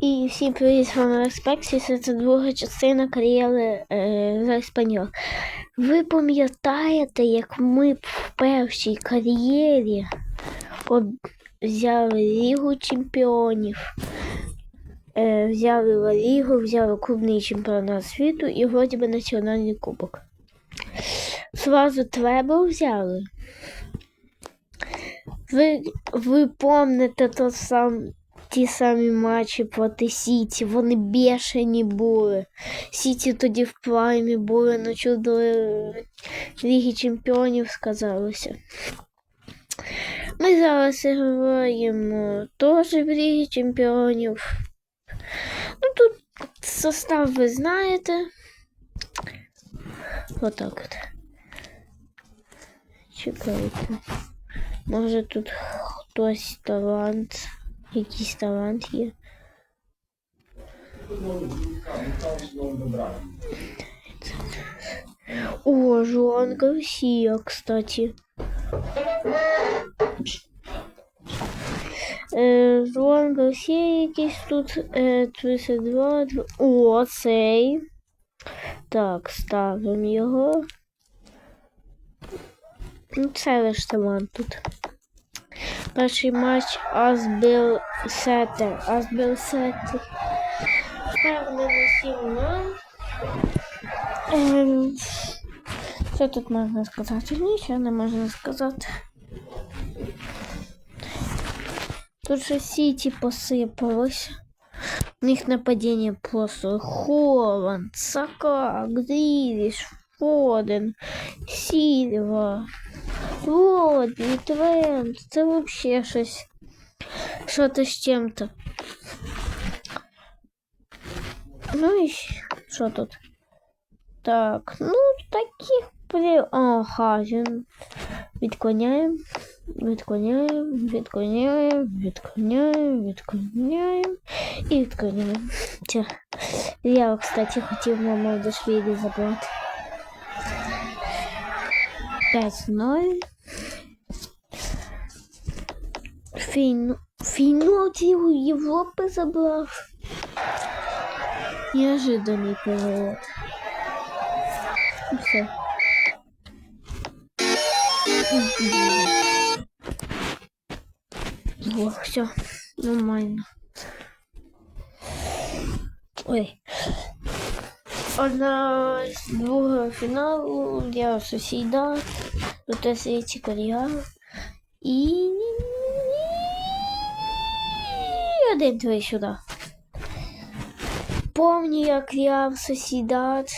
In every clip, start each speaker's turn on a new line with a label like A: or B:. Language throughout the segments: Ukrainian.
A: І всім привіт, з вами це друга частина кар'єри е, за Еспаньол. Ви пам'ятаєте, як ми в першій кар'єрі взяли Лігу чемпіонів, е, взяли Лігу, взяли клубний чемпіонат світу і вроді би національний кубок. Зразу треба взяли. Ви, ви помните тот сам, ті самі матчі проти Сіті, вони бешені були. Сіті тоді в праймі були на чудо Ліги Чемпіонів сказалося. Ми зараз граємо теж в Лігі Чемпіонів. Ну тут состав ви знаєте. Отак от. Чекайте. Може тут хтось талант, якийсь талант є. О, Жуан Гарсия, кстати. Е, Жуан Гарсія якийсь тут е, 32. дв- О, цей. Так, ставимо його. Ну, це лиш талант тут. Перший матч Азбіл Сетер. Азбіл Сетер. Впевнений 7-0. Ем, Що тут можна сказати? Нічого не можна сказати. Тут же Сіті посипалось. У них нападение просто Холланд, Сака, Грилиш, Фоден, Сильва, Родні, Трент. Це вообще щось. Що-то з чим-то. Ну і що тут? Так, ну таких при... Ага, він відклоняємо, відклоняємо, відклоняємо, відклоняємо, відклоняємо і відклоняємо. Це. Я, кстати, хотів маму до швейди забрати. 5-0. Фейну... Фейнот його Європи забрав. Неожиданный переворот. І все. О, все, нормально. Ой. Одна з другого фіналу я сусіда, світі Коріа. І один твій сюди. Помню, як я в сусідат.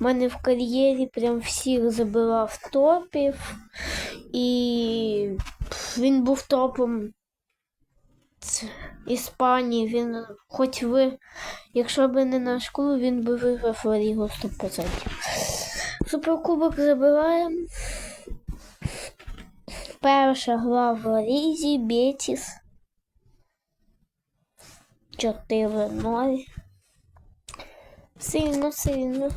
A: У мене в кар'єрі прям всіх забирав топів. І він був топом з Іспанії. Він, хоч ви, якщо б не наш клуб, він би виграв Лігу 100%. Суперкубок забираємо. Перша гра в Ла Лізі, Бетіс. 4-0. Сильно, сильно.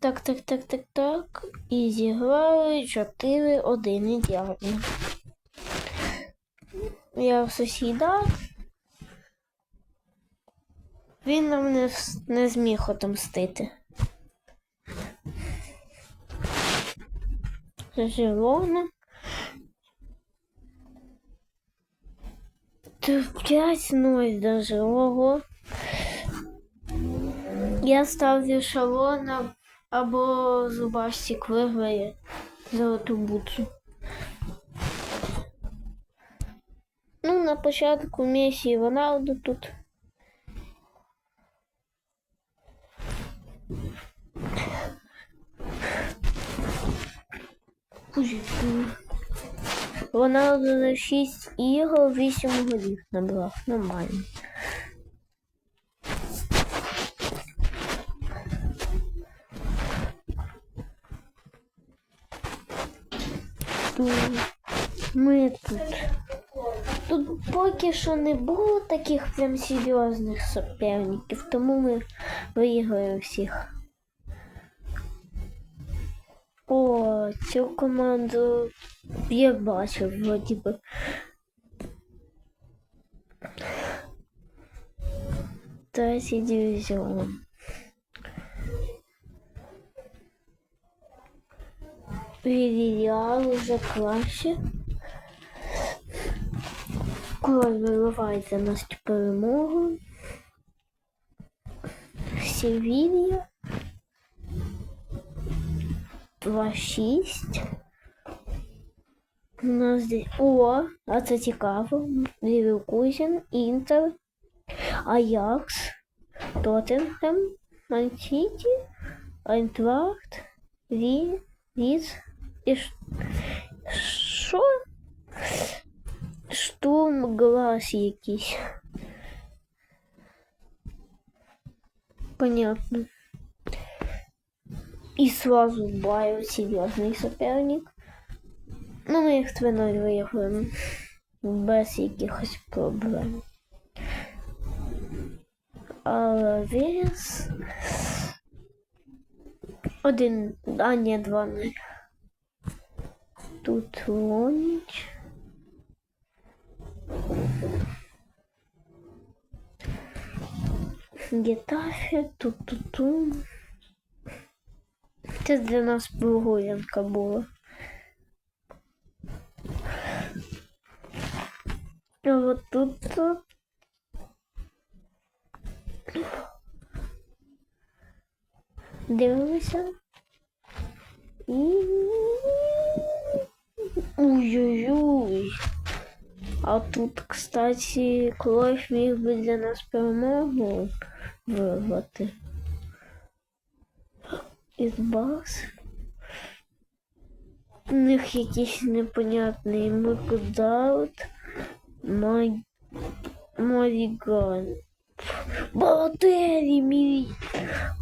A: Так, так, так, так, так. І зіграли 4-1 ідеально. Я в сусіда. Він нам не, не зміг отомстити. Живона. Ти 5-0 даже, ого. Я ставлю шалона або зубастик виграє золоту буцу. Ну, на початку Месі і Роналду тут. Роналду за 6 ігор 8 голів набрав. Нормально. Ми тут. Тут поки що не було таких прям серйозних суперників, тому ми виграли всіх. О, цю команду я бачив, вроді би. Третій дивізіон. Відділяли вже краще. Король виливається на цю перемогу. Севілья. 2-6. У нас здесь... О, а це цікаво. Ліверкузен, Інтер, Аякс, Тоттенхем, Мансіті, Айнтрахт, Ві, Віз і Ш- що? Штурм глаз якийсь. Понятно. И сразу Байер серьезный соперник. Ну, ми їх 3-0 виявимо. Без якихось проблем. Але вес... Один, а ні, два нуль. Тут Лоніч. Гетафе, тут-ту-ту. Це для нас прогулянка була. А от тут. то- Дивимося. Ой-ой-ой. А тут, кстати, Клойф міг би для нас перемогу вирвати. Із бас. У них якийсь непонятний Микодаут. Май... Маріган. Балотері мій.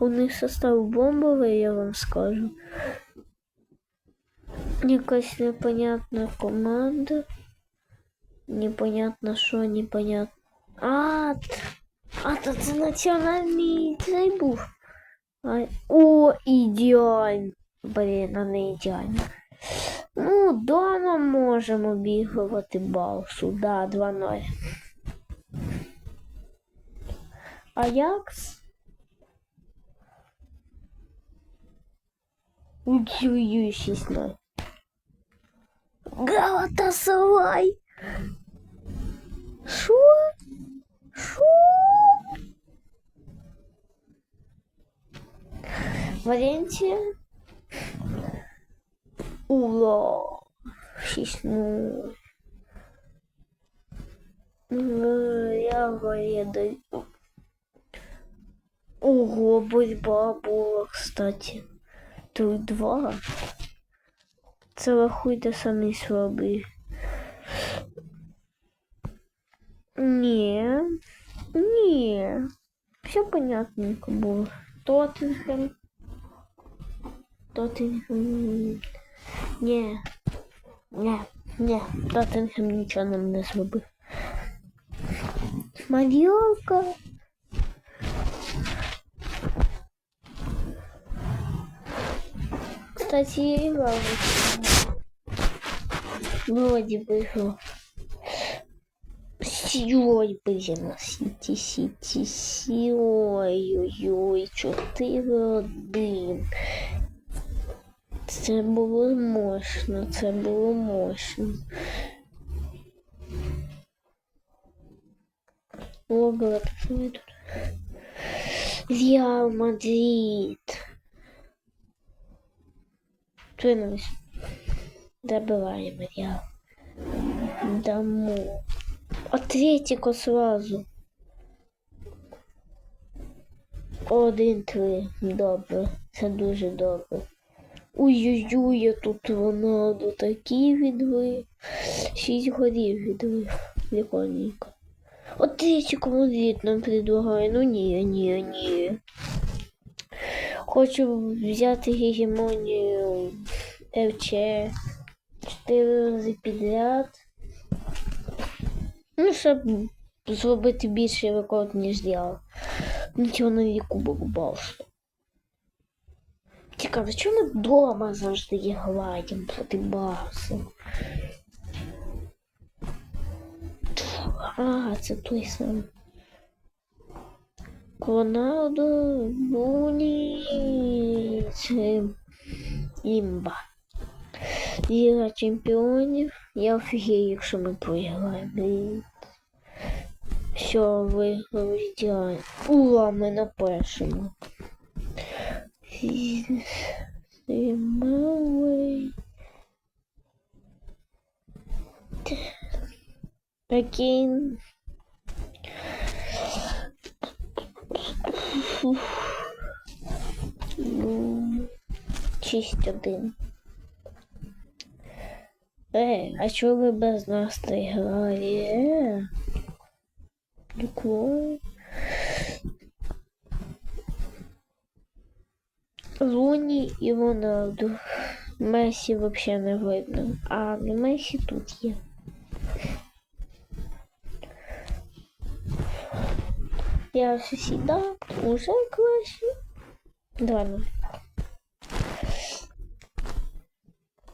A: У них состав бомбовий, я вам скажу. Якась непонятна команда. Непонятно що, непонятно. А, т- а то це національний цей був. А, о, ідеально. Блін, а не ідеально. Ну, дома можемо бігувати балсу. Да, 2-0. Аякс. Ой-ой-ой, 6-0. Галатасарай. Шо? Шо? Валенсия. Ула. 6-0. Ну, Я вареда. Ого, борьба була, кстати. Тут два. Це рахуйте самий слабий. Ні. Ні. Все понятненько було. Тоттенхем. Тоттенхем. Ні. Ні. Ні. Тоттенхем нічого нам не зробив. Мадіока. Кстати, я играл в это. Вроде бы играл. Ой, блин, сити, сити, си, ой, ой, ой, чотири, один. Це було мощно, це було мощно. О, брат, що ми тут? Реал Мадрид. Твинулись. Добиваємо Реал. Дамо. Атлетико сразу. Один-три. Добре. Це дуже добре. Ой-ой-ой, я тут Роналду такі відвив. Шість голів відвив. Прикольненько. Атлетико Мадрид нам предлагає. Ну ні, ні, ні. Хочу взяти гегемонію ФЧ. Чотири рази підряд. Ну, щоб зробити більший рекорд, ніж я. Національний кубок Балсу. Цікаво, чому ми вдома завжди гладимо проти Барсу? А, це той самий. Роналдо, Луні, це імба. Ліга чемпіонів. Я офігію, якщо ми програємо. І Все, виграли ідеально. Ура, ми на першому. Зимовий. Прикинь. Ну, Шість один. Е, а чого ви без нас не грали? Е? Прикольно. Луні і Роналду. Месі взагалі не видно. А, ну Месі тут є. Я сусіда уже краще. Два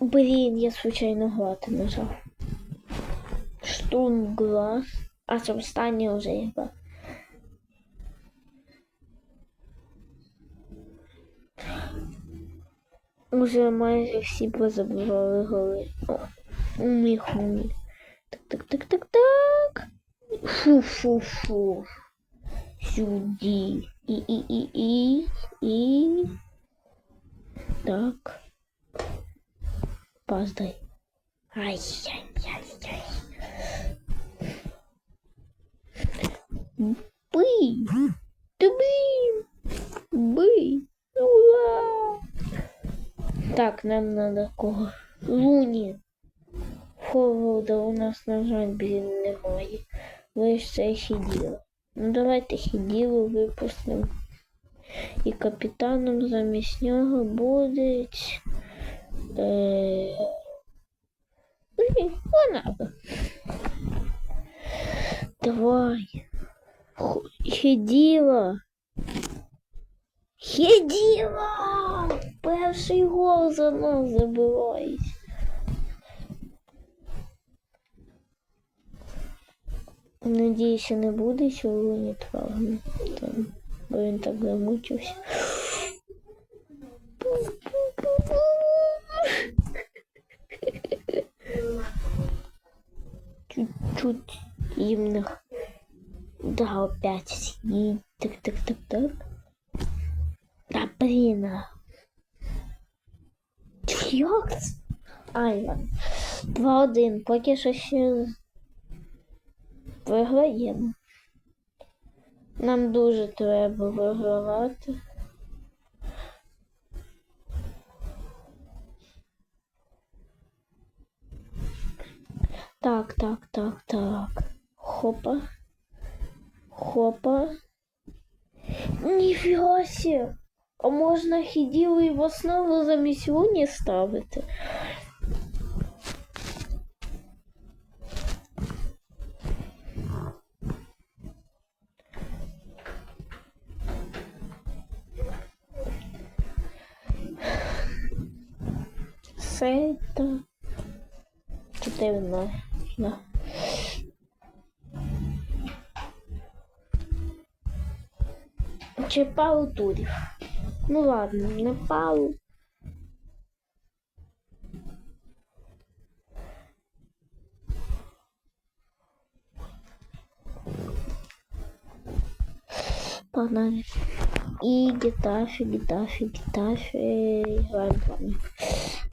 A: ну. Блін, я случайно грати нажав. Штурм глаз. А це останнє вже я грав. Уже майже всі позабивали голи. О, міг нуль. Так, так, так, так, так. Фу-фу-фу. Сюди. І, і, і, і, і. Так. Пас. Ай-яй-яй-яй. Бий! Ти бий! Бий! Ура! Так, нам надо кого? Луні. Холода у нас, на жаль, блін, немає. Лише хіділо. Ну давайте хіділо випустимо. І капітаном замість нього буде. Е... Блін, Рональдо. Давай. Хіділо. Хіділо! Перший гол за нас забивають. Надіюся, не буде сьогодні травми. Бо він так замучився. Чуть-чуть їмних. Да, опять съесть. Так, так, так, так. Да, блин. Як? Ай, ладно. 2-1. Поки що ще виграємо. Нам дуже треба вигравати. Так, так, так, так. Хопа. Хопа. Ніфіга себе. А можна хіділу і в основу замість луні ставити. Сета. Чотири на. Não. Tipo, Nepal, Túlio. No lado, né? Paulo. Paname. E guitarra, guitarra, guitarra e vai, vai.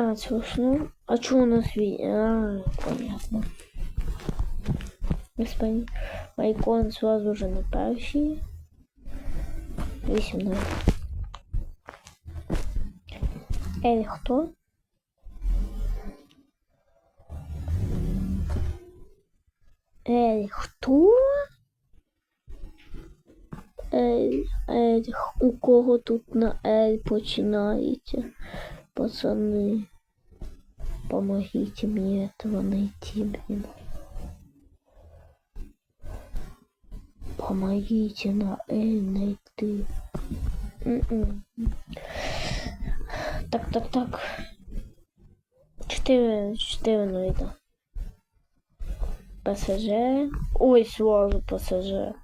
A: А, слушай, а что у нас ви... А, понятно. Господи. Майкон сразу же на першій. 8 Ель хто? Ель хто? Ель, Ель, у кого тут на Ель починається? Пацани, помогите мне этого найти, блин. Помогите на Эль найти. М-м. Так, так, так. Чотири, чотири найду. ПСЖ. Ой, сразу ПСЖ.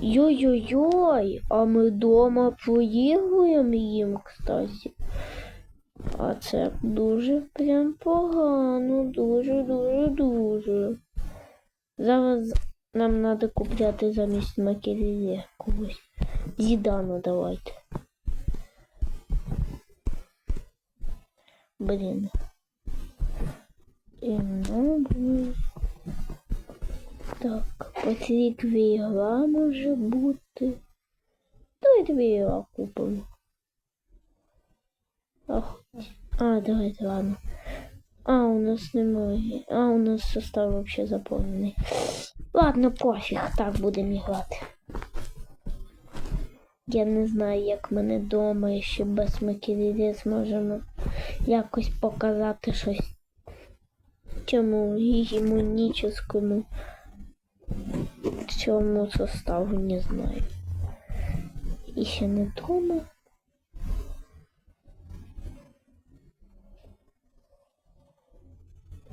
A: Йой-йой-йой, а ми вдома проігруємо їм, кстати. А це дуже прям погано, дуже, дуже, дуже. Зараз нам треба купляти замість Макелеле когось. Зідана давайте. Блін. І ну, блін. Так, оці дві ігра може бути. Давай дві ігра купимо. Ах, а, давайте, ладно. А, у нас немає. А, у нас состав вообще заповнений. Ладно, пофіг, так будемо грати. Я не знаю, як мене вдома ще без Макелеле зможемо якось показати щось цьому гігімонічному цьому составу не знаю. І ще не дома.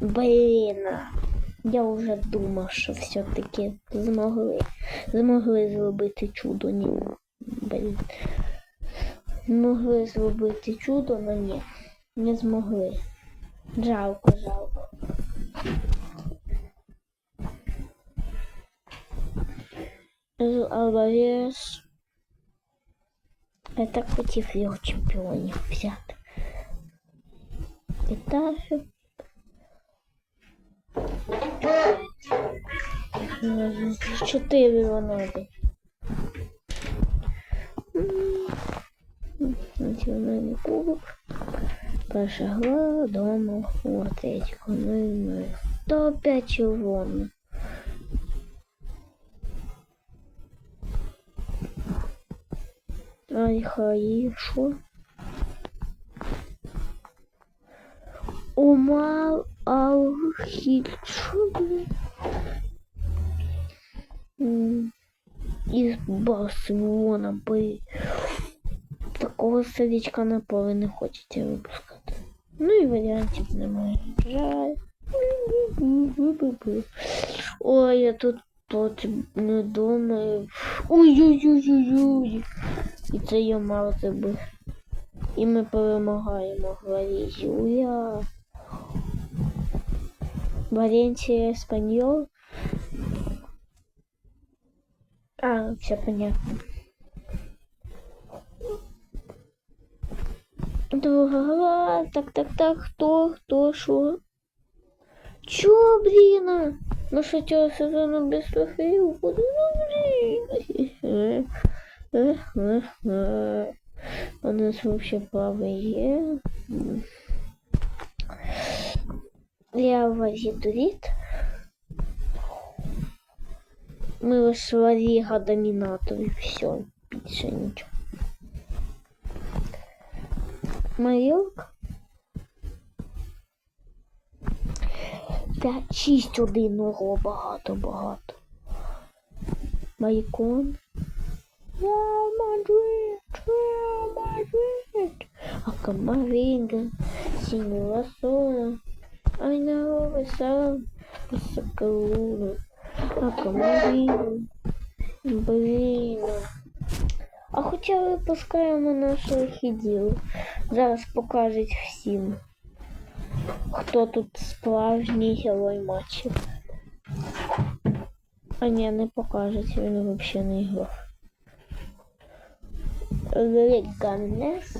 A: Блін, я вже думав, що все-таки змогли, змогли зробити чудо. Ні, блін. Змогли зробити чудо, але ні, не змогли. Жалко, жалко. Алварес. Я так хотів його чемпіонів взяти. Далі. Чотири Рональди. Національний кубок. Перша дома Атлетико. Ну і ну. 105 червоно. Ай, хорошо. Умал? М, Из Барселона, блин. Такого сердечка на поле не хочете випускати. Ну і варіантів немає. Жаль. Ой, я тут тут не думаю. Ой-ой-ой-ой-ой. І це я мав забив. І ми перемагаємо Валізі. Уя. Валенсия Еспаньол. А, все понятно. Друга. Так, так, так. Хто, хто, що? Чё, блин? Мы что, цього сезону без трофеїв? Ну, блин. У нас вообще плавы є. Я вазідуріт. Ми лише Ліга домінаторів. Все, більше нічого. Марілка. 5, 6, 1, ого, багато, багато. Майкон. Реал Мадрид, Реал Мадрид. А Камаринга, Синего Сола. Ай, на весело, Сакалуна. А Камаринга. Блін. А хоча випускаємо нашого хіділу. Зараз покажуть всім хто тут справжній герой матчу. А ні, не покажуть, він взагалі не грав. Реганес.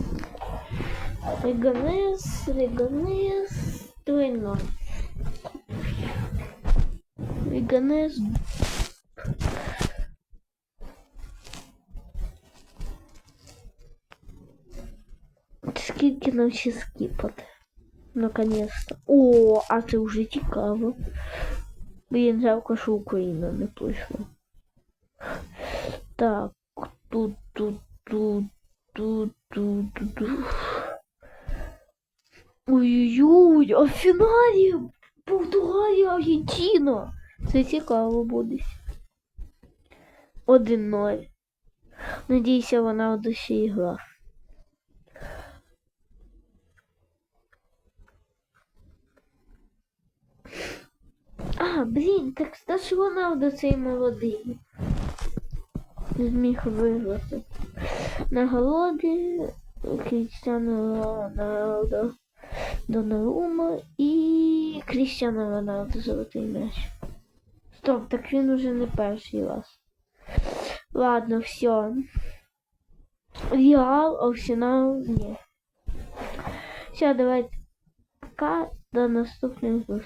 A: Реганес, Реганес, 2-0. Реганес. Скільки нам ще скіпати? Наконец-то. О, а це вже цікаво. Блін, жалко, що Україна не пройшла. Так, тут, тут, тут, тут, тут, тут. тут. Ой-ой-ой, а в фіналі Португалія, Аргентина. Це цікаво буде. 1-0. Надіюся, вона душі грав. А, блін, так це ж Роналдо цей молодий. Зміг виграти. Нагороди Крістіану Роналдо Донарума і Крістіану Роналдо золотий м'яч. Стоп, так він уже не перший раз. Ладно, все. Реал, Арсенал, ні. Все, давайте. Пока, до наступних зустрічей.